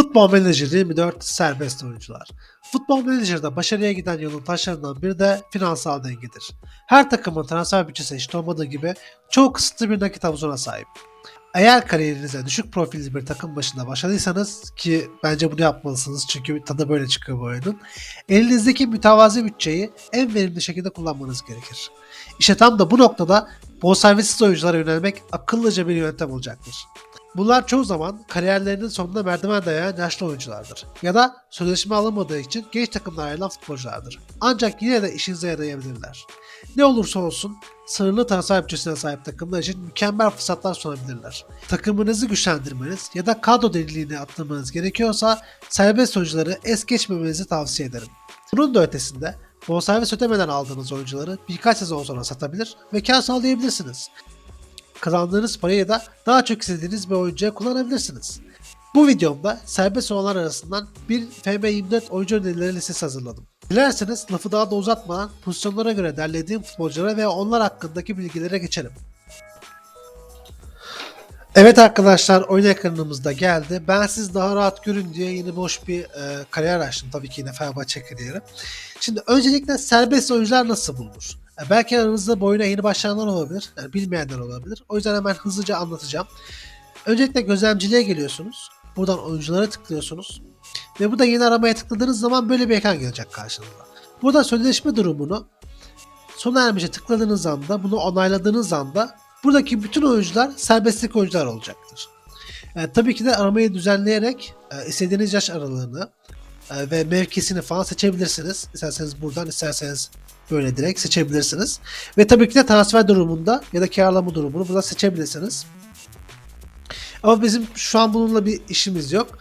Futbol Manager 24 serbest oyuncular. Futbol Manager'da başarıya giden yolun taşlarından biri de finansal dengedir. Her takımın transfer bütçesi eşit olmadığı gibi çok kısıtlı bir nakit havuzuna sahip. Eğer kariyerinize düşük profilli bir takım başında başladıysanız ki bence bunu yapmalısınız çünkü tadı böyle çıkıyor bu oyunun. Elinizdeki mütevazi bütçeyi en verimli şekilde kullanmanız gerekir. İşte tam da bu noktada bonservissiz oyunculara yönelmek akıllıca bir yöntem olacaktır. Bunlar çoğu zaman kariyerlerinin sonunda merdiven dayayan yaşlı oyunculardır. Ya da sözleşme alınmadığı için genç takımlara ayrılan futbolculardır. Ancak yine de işinize yarayabilirler. Ne olursa olsun sınırlı transfer bütçesine sahip takımlar için mükemmel fırsatlar sunabilirler. Takımınızı güçlendirmeniz ya da kadro deliliğini attırmanız gerekiyorsa serbest oyuncuları es geçmemenizi tavsiye ederim. Bunun da ötesinde bonservis ödemeden aldığınız oyuncuları birkaç sezon sonra satabilir ve kar sağlayabilirsiniz kazandığınız parayı da daha çok istediğiniz bir oyuncuya kullanabilirsiniz. Bu videomda serbest olanlar arasından bir FM24 oyuncu önerileri listesi hazırladım. Dilerseniz lafı daha da uzatmadan pozisyonlara göre derlediğim futbolculara ve onlar hakkındaki bilgilere geçelim. Evet arkadaşlar oyun ekranımızda geldi. Ben siz daha rahat görün diye yeni boş bir e, kariyer açtım. Tabii ki yine Fenerbahçe kariyeri. Şimdi öncelikle serbest oyuncular nasıl bulunur? Belki aranızda bu oyuna yeni başlayanlar olabilir. Yani bilmeyenler olabilir. O yüzden hemen hızlıca anlatacağım. Öncelikle gözlemciliğe geliyorsunuz. Buradan oyunculara tıklıyorsunuz. Ve burada yeni aramaya tıkladığınız zaman böyle bir ekran gelecek karşınıza. Burada sözleşme durumunu sona ermişe tıkladığınız anda, bunu onayladığınız anda buradaki bütün oyuncular serbestlik oyuncular olacaktır. E, tabii ki de aramayı düzenleyerek e, istediğiniz yaş aralığını ve mevkisini falan seçebilirsiniz. İsterseniz buradan, isterseniz böyle direkt seçebilirsiniz. Ve tabii ki de transfer durumunda ya da kiralama durumunu burada seçebilirsiniz. Ama bizim şu an bununla bir işimiz yok.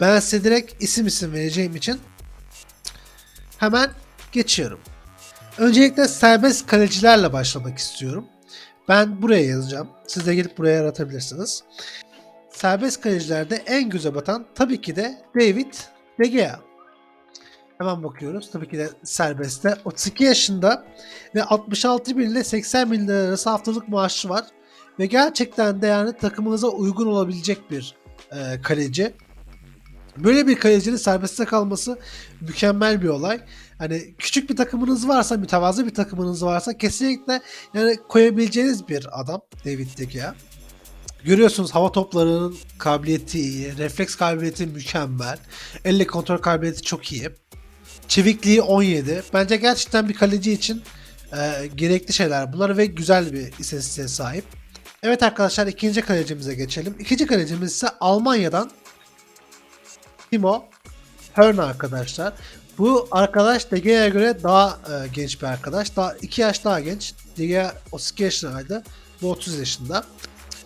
Ben size direkt isim isim vereceğim için hemen geçiyorum. Öncelikle serbest kalecilerle başlamak istiyorum. Ben buraya yazacağım. Siz de gelip buraya yaratabilirsiniz. Serbest kalecilerde en göze batan tabii ki de David De Gea. Hemen bakıyoruz. Tabii ki de serbestte. 32 yaşında ve 66 bin ile 80 bin lira arası haftalık maaşı var. Ve gerçekten de yani takımınıza uygun olabilecek bir e, kaleci. Böyle bir kalecinin serbestte kalması mükemmel bir olay. Hani küçük bir takımınız varsa, mütevazı bir takımınız varsa kesinlikle yani koyabileceğiniz bir adam David De Gea. Görüyorsunuz hava toplarının kabiliyeti iyi, refleks kabiliyeti mükemmel, elle kontrol kabiliyeti çok iyi. Çevikliği 17. Bence gerçekten bir kaleci için e, gerekli şeyler bunlar ve güzel bir istatistiğe sahip. Evet arkadaşlar ikinci kalecimize geçelim. İkinci kalecimiz ise Almanya'dan Timo Hörner arkadaşlar. Bu arkadaş De göre daha e, genç bir arkadaş. Daha 2 yaş daha genç. De Gea 32 yaşındaydı. Bu 30 yaşında.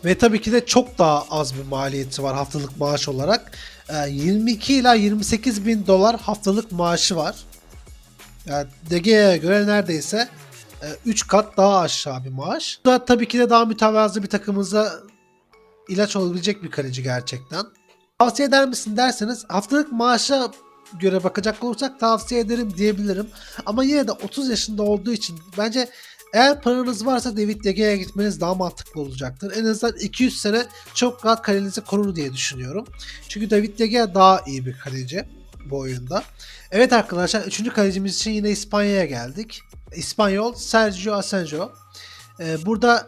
Ve tabii ki de çok daha az bir maliyeti var haftalık maaş olarak. E, 22 ila 28 bin dolar haftalık maaşı var. Yani Gea'ya göre neredeyse 3 kat daha aşağı bir maaş. Bu da tabii ki de daha mütevazı bir takımıza ilaç olabilecek bir kaleci gerçekten. Tavsiye eder misin derseniz haftalık maaşa göre bakacak olursak tavsiye ederim diyebilirim. Ama yine de 30 yaşında olduğu için bence eğer paranız varsa David De Gea'ya gitmeniz daha mantıklı olacaktır. En azından 200 sene çok rahat kalenizi korur diye düşünüyorum. Çünkü David De Gea daha iyi bir kaleci bu oyunda. Evet arkadaşlar 3. kalecimiz için yine İspanya'ya geldik. İspanyol Sergio Asenjo. Ee, burada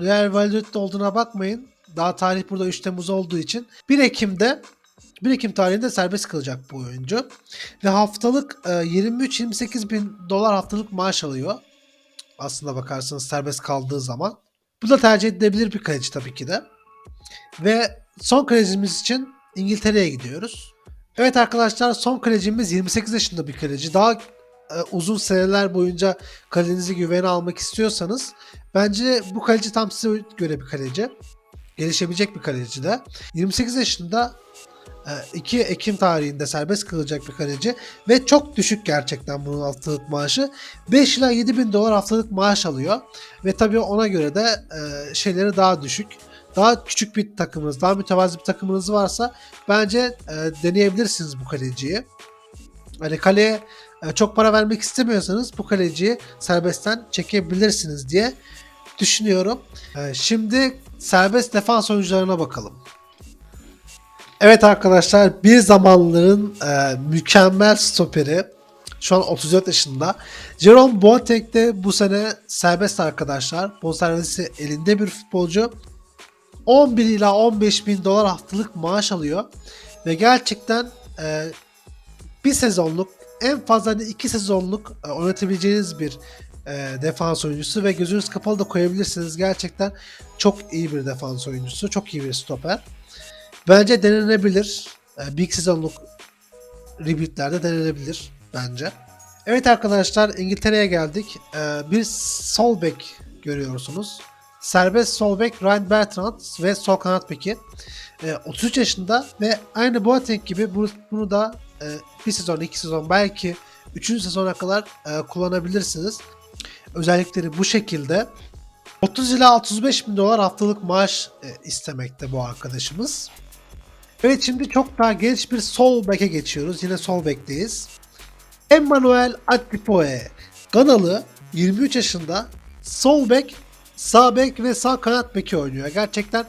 Real Valladolid olduğuna bakmayın. Daha tarih burada 3 Temmuz olduğu için 1 Ekim'de 1 Ekim tarihinde serbest kalacak bu oyuncu. Ve haftalık e, 23-28 bin dolar haftalık maaş alıyor. Aslında bakarsanız serbest kaldığı zaman. Bu da tercih edilebilir bir kaleci tabii ki de. Ve son kalecimiz için İngiltere'ye gidiyoruz. Evet arkadaşlar son kalecimiz 28 yaşında bir kaleci. Daha e, uzun seneler boyunca kalenizi güvene almak istiyorsanız bence bu kaleci tam size göre bir kaleci. Gelişebilecek bir kaleci de. 28 yaşında 2 Ekim tarihinde serbest kalacak bir kaleci ve çok düşük gerçekten bunun haftalık maaşı. 5 ila 7 bin dolar haftalık maaş alıyor ve tabii ona göre de e, şeyleri daha düşük. Daha küçük bir takımınız, daha mütevazı bir takımınız varsa bence e, deneyebilirsiniz bu kaleciyi. Hani kaleye e, çok para vermek istemiyorsanız bu kaleciyi serbestten çekebilirsiniz diye düşünüyorum. Şimdi serbest defans oyuncularına bakalım. Evet arkadaşlar bir zamanların e, mükemmel stoperi şu an 34 yaşında. Jerome Boateng de bu sene serbest arkadaşlar. Bonservisi elinde bir futbolcu. 11 ila 15 bin dolar haftalık maaş alıyor. Ve gerçekten e, bir sezonluk en fazla da iki sezonluk e, oynatabileceğiniz bir e, defans oyuncusu ve gözünüz kapalı da koyabilirsiniz. Gerçekten çok iyi bir defans oyuncusu. Çok iyi bir stoper. Bence denenebilir. E, bir iki sezonluk rebootlerde denenebilir bence. Evet arkadaşlar İngiltere'ye geldik. E, bir sol bek görüyorsunuz. Serbest sol bek Ryan Bertrand ve sol kanat beki. E, 33 yaşında ve aynı Boateng gibi bu- bunu da e, bir sezon, iki sezon belki üçüncü sezona kadar e, kullanabilirsiniz. Özellikleri bu şekilde. 30 ila 35 bin dolar haftalık maaş e, istemekte bu arkadaşımız. Evet şimdi çok daha genç bir sol beke geçiyoruz. Yine sol bekteyiz. Emmanuel Atipoe. Ganalı 23 yaşında sol bek, sağ bek ve sağ kanat beki oynuyor. Gerçekten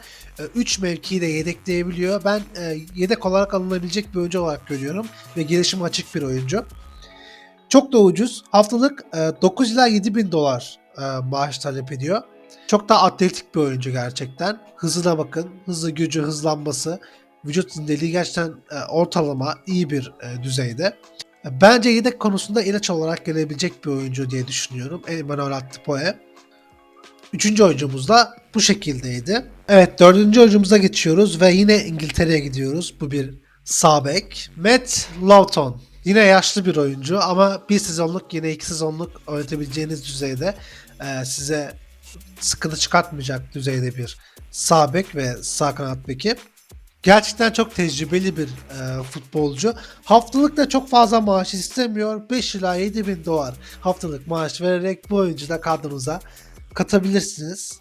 3 mevkiyi de yedekleyebiliyor. Ben e, yedek olarak alınabilecek bir oyuncu olarak görüyorum ve gelişim açık bir oyuncu. Çok da ucuz. Haftalık e, 9 ila 7 bin dolar e, maaş talep ediyor. Çok da atletik bir oyuncu gerçekten. Hızına bakın. Hızlı gücü, hızlanması, vücut zindeliği gerçekten e, ortalama iyi bir e, düzeyde. Bence yedek konusunda ilaç olarak gelebilecek bir oyuncu diye düşünüyorum. Emmanuel Atipoe. Üçüncü oyuncumuz da bu şekildeydi. Evet dördüncü oyuncumuza geçiyoruz ve yine İngiltere'ye gidiyoruz. Bu bir sağ bek. Matt Lawton. Yine yaşlı bir oyuncu ama bir sezonluk yine iki sezonluk oynatabileceğiniz düzeyde e, size sıkıntı çıkartmayacak düzeyde bir sağ bek ve sağ kanat beki. Gerçekten çok tecrübeli bir e, futbolcu. Haftalık da çok fazla maaş istemiyor. 5 ila 7 bin dolar haftalık maaş vererek bu oyuncu da kadronuza katabilirsiniz.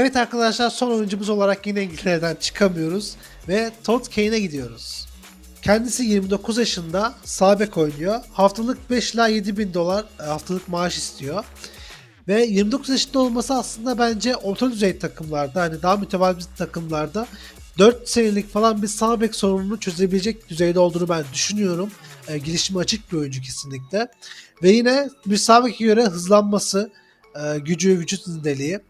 Evet arkadaşlar son oyuncumuz olarak yine İngiltere'den çıkamıyoruz ve Todd Kane'e gidiyoruz. Kendisi 29 yaşında sağ bek oynuyor. Haftalık 5 ila 7 bin dolar e, haftalık maaş istiyor. Ve 29 yaşında olması aslında bence orta düzey takımlarda hani daha mütevazi takımlarda 4 senelik falan bir sağ bek sorununu çözebilecek düzeyde olduğunu ben düşünüyorum. E, gelişimi açık bir oyuncu kesinlikle. Ve yine bir sağ göre hızlanması, e, gücü, vücut zindeliği,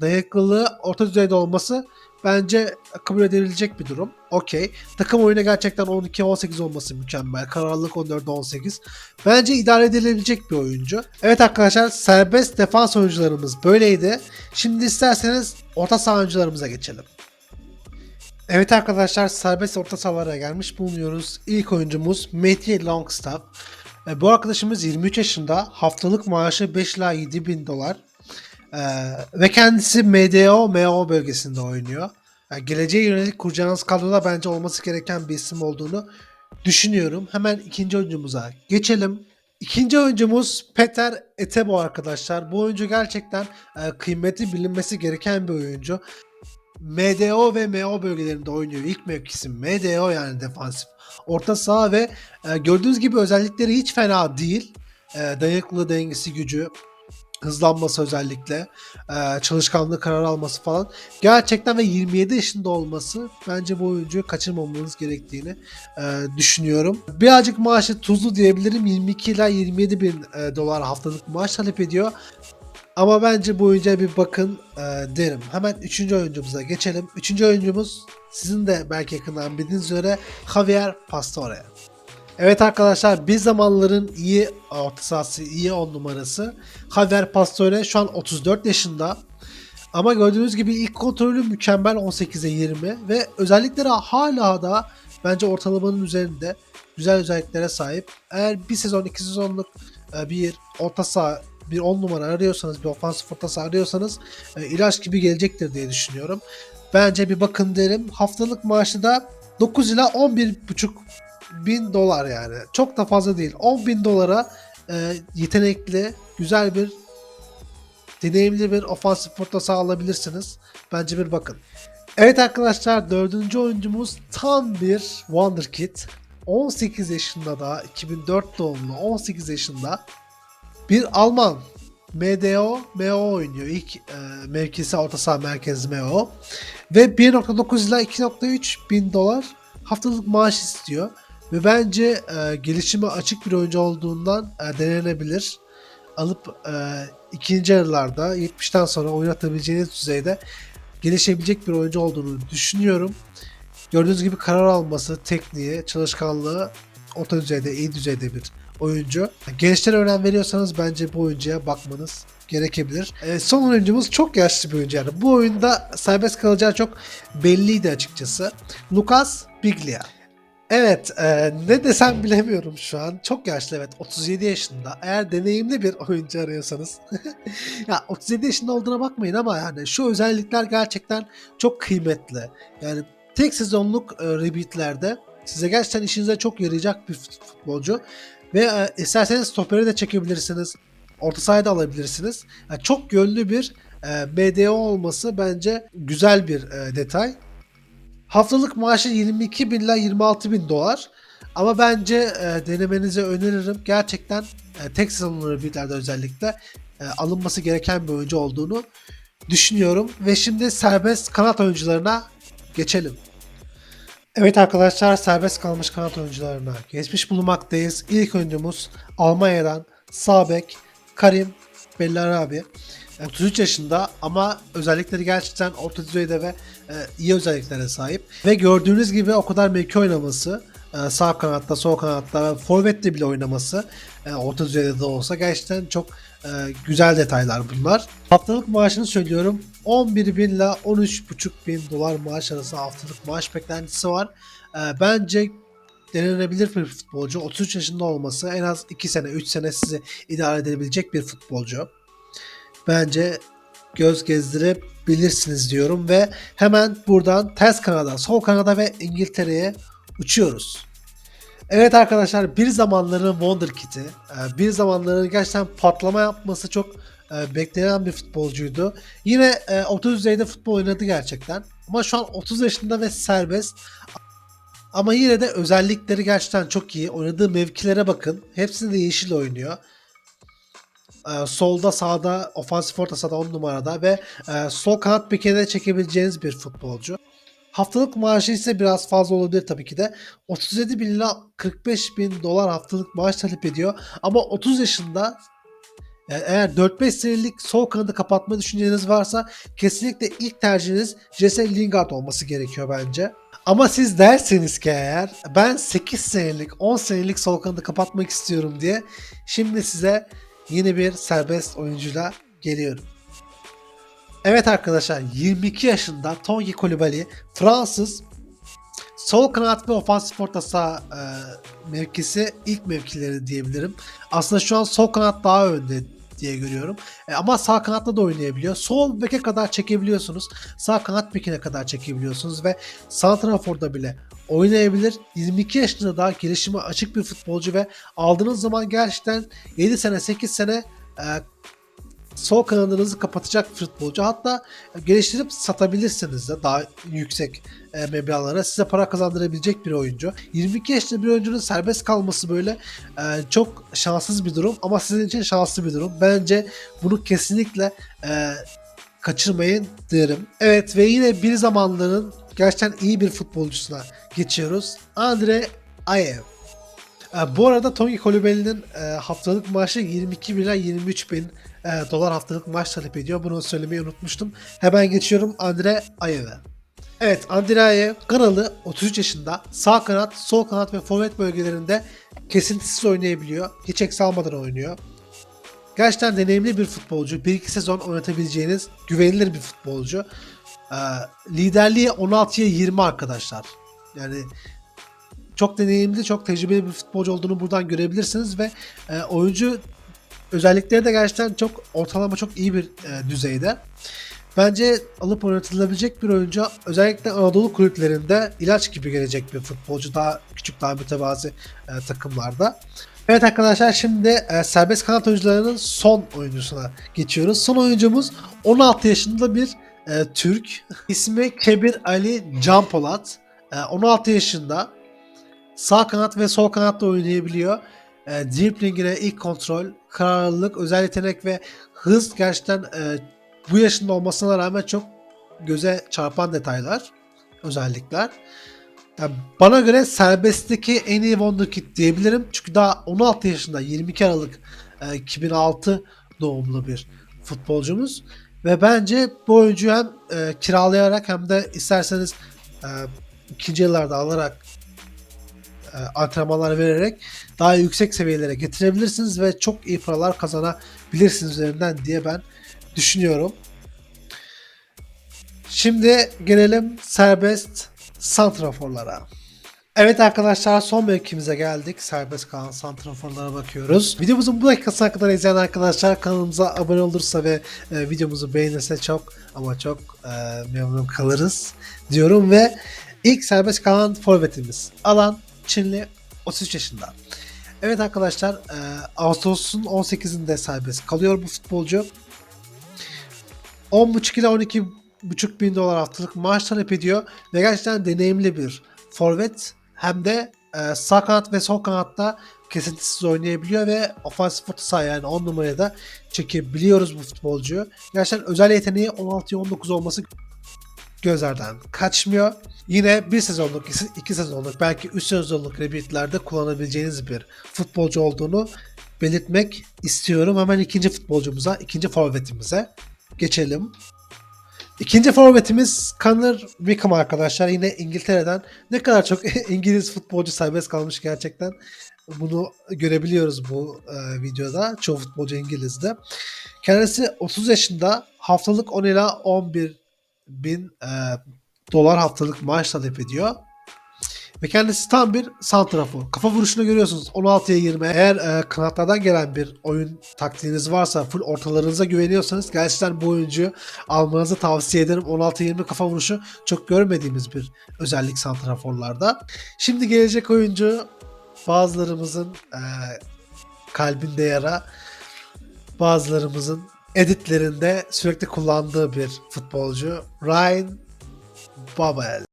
dayanıklılığı orta düzeyde olması bence kabul edilebilecek bir durum. Okey. Takım oyunu gerçekten 12-18 olması mükemmel. Kararlılık 14-18. Bence idare edilebilecek bir oyuncu. Evet arkadaşlar serbest defans oyuncularımız böyleydi. Şimdi isterseniz orta saha oyuncularımıza geçelim. Evet arkadaşlar serbest orta sahalara gelmiş bulunuyoruz. İlk oyuncumuz Matthew Longstaff. E, bu arkadaşımız 23 yaşında. Haftalık maaşı 5 ila 7 bin dolar. E, ve kendisi MDO, MO bölgesinde oynuyor. Yani geleceğe yönelik kuracağınız kadroda bence olması gereken bir isim olduğunu düşünüyorum. Hemen ikinci oyuncumuza geçelim. İkinci oyuncumuz Peter Etebo arkadaşlar. Bu oyuncu gerçekten e, kıymeti bilinmesi gereken bir oyuncu. MDO ve MO bölgelerinde oynuyor. İlk mevkisi MDO yani defansif. Orta saha ve e, gördüğünüz gibi özellikleri hiç fena değil. E, dayanıklılığı, dengesi, gücü, hızlanması özellikle, e, çalışkanlığı karar alması falan. Gerçekten ve 27 yaşında olması bence bu oyuncuyu kaçırmamanız gerektiğini e, düşünüyorum. Birazcık maaşı tuzlu diyebilirim. 22 ila 27 bin e, dolar haftalık maaş talep ediyor. Ama bence bu oyuncuya bir bakın e, derim. Hemen üçüncü oyuncumuza geçelim. Üçüncü oyuncumuz sizin de belki yakından bildiğiniz üzere Javier Pastore. Evet arkadaşlar bir zamanların iyi orta sahası, iyi on numarası Javier Pastore şu an 34 yaşında. Ama gördüğünüz gibi ilk kontrolü mükemmel 18'e 20 ve özellikleri hala da bence ortalamanın üzerinde güzel özelliklere sahip. Eğer bir sezon iki sezonluk e, bir orta saha bir 10 numara arıyorsanız bir ofansif orta saha arıyorsanız e, ilaç gibi gelecektir diye düşünüyorum. Bence bir bakın derim. Haftalık maaşı da 9 ila 11,5 bin dolar yani. Çok da fazla değil. 10 bin dolara e, yetenekli, güzel bir deneyimli bir ofansif orta saha alabilirsiniz. Bence bir bakın. Evet arkadaşlar dördüncü oyuncumuz tam bir wonderkid. 18 yaşında da 2004 doğumlu 18 yaşında bir Alman MDO, MO oynuyor. İlk e, mevkisi orta saha merkezi MO. Ve 1.9 ila 2.3 bin dolar haftalık maaş istiyor. Ve bence e, gelişime açık bir oyuncu olduğundan e, denenebilir. Alıp e, ikinci yarılarda 70'ten sonra oynatabileceğiniz düzeyde gelişebilecek bir oyuncu olduğunu düşünüyorum. Gördüğünüz gibi karar alması, tekniği, çalışkanlığı orta düzeyde, iyi düzeyde bir oyuncu. Gençlere önem veriyorsanız bence bu oyuncuya bakmanız gerekebilir. E, son oyuncumuz çok yaşlı bir oyuncu yani. Bu oyunda serbest kalacağı çok belliydi açıkçası. Lucas Biglia. Evet, e, ne desem bilemiyorum şu an. Çok yaşlı evet, 37 yaşında. Eğer deneyimli bir oyuncu arıyorsanız. ya 37 yaşında olduğuna bakmayın ama yani şu özellikler gerçekten çok kıymetli. Yani tek sezonluk e, rebootlerde size gerçekten işinize çok yarayacak bir fut- futbolcu. Ve e, isterseniz stoperi de çekebilirsiniz. Orta sahada alabilirsiniz. Yani çok yönlü bir e, BDO olması bence güzel bir e, detay. Haftalık maaşı 22 bin ile 26 bin dolar. Ama bence e, denemenizi öneririm. Gerçekten e, sezonlu rebootlerde özellikle e, alınması gereken bir oyuncu olduğunu düşünüyorum. Ve şimdi serbest kanat oyuncularına geçelim. Evet arkadaşlar serbest kalmış kanat oyuncularına geçmiş bulunmaktayız. İlk oyuncumuz Almanya'dan Sabek Karim Bellarabi. 33 yaşında ama özellikleri gerçekten orta düzeyde ve e, iyi özelliklere sahip. Ve gördüğünüz gibi o kadar mevki oynaması, e, sağ kanatta, sol kanatta, forvette bile oynaması e, orta düzeyde de olsa gerçekten çok e, güzel detaylar bunlar. Haftalık maaşını söylüyorum. 11 bin ile 13,5 bin dolar maaş arası haftalık maaş beklentisi var. E, bence denenebilir bir futbolcu. 33 yaşında olması en az 2 sene, 3 sene sizi idare edebilecek bir futbolcu. Bence göz gezdirebilirsiniz diyorum ve hemen buradan ters kanada, sol kanada ve İngiltere'ye uçuyoruz. Evet arkadaşlar bir zamanların Wonderkid'i, e, bir zamanların gerçekten patlama yapması çok e, beklenen bir futbolcuydu. Yine e, 30 düzeyde futbol oynadı gerçekten. Ama şu an 30 yaşında ve serbest. Ama yine de özellikleri gerçekten çok iyi. Oynadığı mevkilere bakın. Hepsinde de yeşil oynuyor. Solda sağda ofansif orta sahada 10 numarada ve e, sol kanat bekine çekebileceğiniz bir futbolcu. Haftalık maaşı ise biraz fazla olabilir tabii ki de. 37 bin ila 45 bin dolar haftalık maaş talep ediyor. Ama 30 yaşında yani eğer 4-5 senelik sol kanadı kapatma düşünceniz varsa kesinlikle ilk tercihiniz Jesse Lingard olması gerekiyor bence. Ama siz derseniz ki eğer ben 8 senelik 10 senelik sol kanadı kapatmak istiyorum diye şimdi size yeni bir serbest oyuncuyla geliyorum. Evet arkadaşlar 22 yaşında Tongi Coulibaly Fransız sol kanat ve ofansif orta saha e, mevkisi ilk mevkileri diyebilirim. Aslında şu an sol kanat daha önde diye görüyorum. E, ama sağ kanatta da oynayabiliyor. Sol beke kadar çekebiliyorsunuz. Sağ kanat bekine kadar çekebiliyorsunuz ve santraforda bile oynayabilir. 22 yaşında daha gelişime açık bir futbolcu ve aldığınız zaman gerçekten 7 sene 8 sene e, sol kanadınızı kapatacak futbolcu. Hatta geliştirip satabilirsiniz de daha yüksek e, meblağlara size para kazandırabilecek bir oyuncu. 22 yaşında bir oyuncunun serbest kalması böyle e, çok şanssız bir durum ama sizin için şanslı bir durum. Bence bunu kesinlikle e, kaçırmayın derim. Evet ve yine bir zamanların gerçekten iyi bir futbolcusuna geçiyoruz. Andre Ayev. Bu arada Tony Coulibaly'nin e, haftalık maaşı 22 bin ila 23 bin e, dolar haftalık maaş talep ediyor. Bunu söylemeyi unutmuştum. Hemen geçiyorum Andre Ayev'e. Evet Andre Ayev kanalı 33 yaşında sağ kanat, sol kanat ve forvet bölgelerinde kesintisiz oynayabiliyor. Hiç eksi almadan oynuyor. Gerçekten deneyimli bir futbolcu. 1-2 sezon oynatabileceğiniz güvenilir bir futbolcu. E, liderliği 16'ya 20 arkadaşlar. Yani çok deneyimli, çok tecrübeli bir futbolcu olduğunu buradan görebilirsiniz ve e, oyuncu özellikleri de gerçekten çok ortalama çok iyi bir e, düzeyde. Bence alıp oynatılabilecek bir oyuncu özellikle Anadolu kulüplerinde ilaç gibi gelecek bir futbolcu daha küçük daha mütevazi e, takımlarda. Evet arkadaşlar şimdi e, serbest kanat oyuncularının son oyuncusuna geçiyoruz. Son oyuncumuz 16 yaşında bir e, Türk. İsmi Kebir Ali Canpolat. E, 16 yaşında sağ kanat ve sol kanatta oynayabiliyor. E, driblingine ilk kontrol, kararlılık, özel yetenek ve hız gerçekten e, bu yaşında olmasına rağmen çok göze çarpan detaylar, özellikler. Yani bana göre serbestteki en iyi Wonderkid diyebilirim. Çünkü daha 16 yaşında 22 Aralık e, 2006 doğumlu bir futbolcumuz. Ve bence bu oyuncuyu hem e, kiralayarak hem de isterseniz e, ikinci yıllarda alarak antrenmanlar vererek daha yüksek seviyelere getirebilirsiniz ve çok iyi paralar kazanabilirsiniz üzerinden diye ben düşünüyorum. Şimdi gelelim serbest santraforlara. Evet arkadaşlar son mevkimize geldik. Serbest kalan santraforlara bakıyoruz. Videomuzun bu dakikasına kadar izleyen arkadaşlar kanalımıza abone olursa ve e, videomuzu beğenirse çok ama çok e, memnun kalırız diyorum ve ilk serbest kalan forvetimiz Alan Çinli 33 yaşında. Evet arkadaşlar e, Ağustos'un 18'inde serbest kalıyor bu futbolcu. 10.5 ile 12.5 bin dolar haftalık maaş talep ediyor ve gerçekten deneyimli bir forvet hem de e, sağ kanat ve sol kanatta kesintisiz oynayabiliyor ve ofansif orta saha yani 10 numaraya da çekebiliyoruz bu futbolcuyu. Gerçekten özel yeteneği 16-19 olması gözlerden kaçmıyor. Yine bir sezonluk, iki sezonluk, belki üç sezonluk rebirthlerde kullanabileceğiniz bir futbolcu olduğunu belirtmek istiyorum. Hemen ikinci futbolcumuza, ikinci forvetimize geçelim. İkinci forvetimiz Conor Wickham arkadaşlar. Yine İngiltere'den ne kadar çok İngiliz futbolcu serbest kalmış gerçekten. Bunu görebiliyoruz bu e, videoda. Çoğu futbolcu İngiliz'de. Kendisi 30 yaşında haftalık 10 ila 11 bin e, dolar haftalık maaş talep ediyor. Ve kendisi tam bir santrafor. Kafa vuruşunu görüyorsunuz 16'ya 20. Eğer e, kanatlardan gelen bir oyun taktiğiniz varsa full ortalarınıza güveniyorsanız gerçekten bu oyuncuyu almanızı tavsiye ederim. 16-20 kafa vuruşu çok görmediğimiz bir özellik santraforlarda. Şimdi gelecek oyuncu bazılarımızın e, kalbinde yara bazılarımızın editlerinde sürekli kullandığı bir futbolcu Ryan Babel.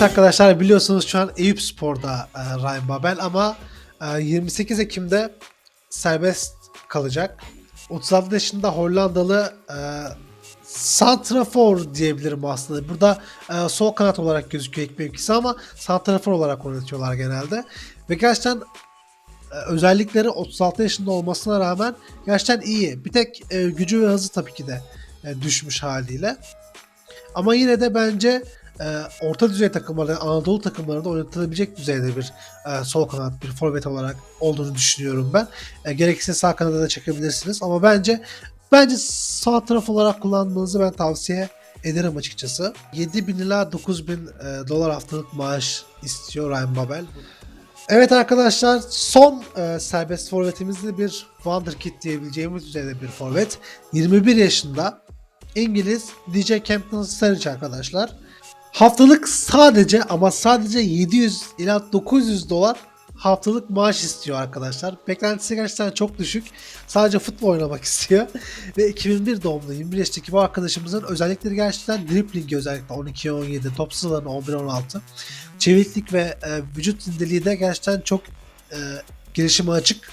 Arkadaşlar biliyorsunuz şu an Eyüp Spor'da e, Ryan Babel ama e, 28 Ekim'de serbest kalacak. 36 yaşında Hollandalı e, Santrafor diyebilirim aslında. Burada e, sol kanat olarak gözüküyor ilk ama Santrafor olarak oynatıyorlar genelde. Ve gerçekten e, özellikleri 36 yaşında olmasına rağmen gerçekten iyi. Bir tek e, gücü ve hızı tabii ki de e, düşmüş haliyle. Ama yine de bence e, orta düzey takımlarda, Anadolu takımlarında oynatılabilecek düzeyde bir e, sol kanat, bir forvet olarak olduğunu düşünüyorum ben. E, gerekirse sağ kanada da çekebilirsiniz ama bence bence sağ taraf olarak kullanmanızı ben tavsiye ederim açıkçası. 7000 ila 9000 e, dolar haftalık maaş istiyor Ryan Babel. Evet arkadaşlar son e, serbest forvetimizde bir wonderkid diyebileceğimiz düzeyde bir forvet. 21 yaşında İngiliz DJ Campton Sturridge arkadaşlar. Haftalık sadece ama sadece 700 ila 900 dolar haftalık maaş istiyor arkadaşlar. Beklentisi gerçekten çok düşük. Sadece futbol oynamak istiyor. Ve 2001 doğumlu 21 yaşındaki bu arkadaşımızın özellikleri gerçekten driblingi özellikle 12-17, top hızlarını 11-16. Çeviklik ve e, vücut zindeliği de gerçekten çok e, gelişime açık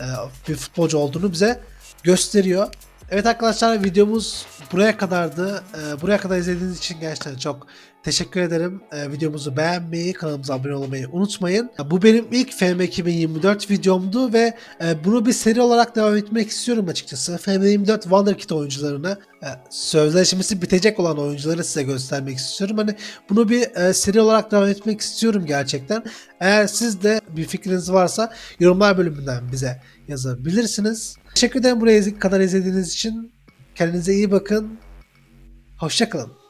e, bir futbolcu olduğunu bize gösteriyor. Evet arkadaşlar videomuz buraya kadardı. Ee, buraya kadar izlediğiniz için gerçekten çok teşekkür ederim. Ee, videomuzu beğenmeyi, kanalımıza abone olmayı unutmayın. Bu benim ilk FM 2024 videomdu ve e, bunu bir seri olarak devam etmek istiyorum açıkçası. FM 24 Wonderkid oyuncularını e, sözleşmesi bitecek olan oyuncuları size göstermek istiyorum. Hani bunu bir e, seri olarak devam etmek istiyorum gerçekten. Eğer siz de bir fikriniz varsa yorumlar bölümünden bize yazabilirsiniz. Teşekkür ederim buraya kadar izlediğiniz için. Kendinize iyi bakın. Hoşçakalın.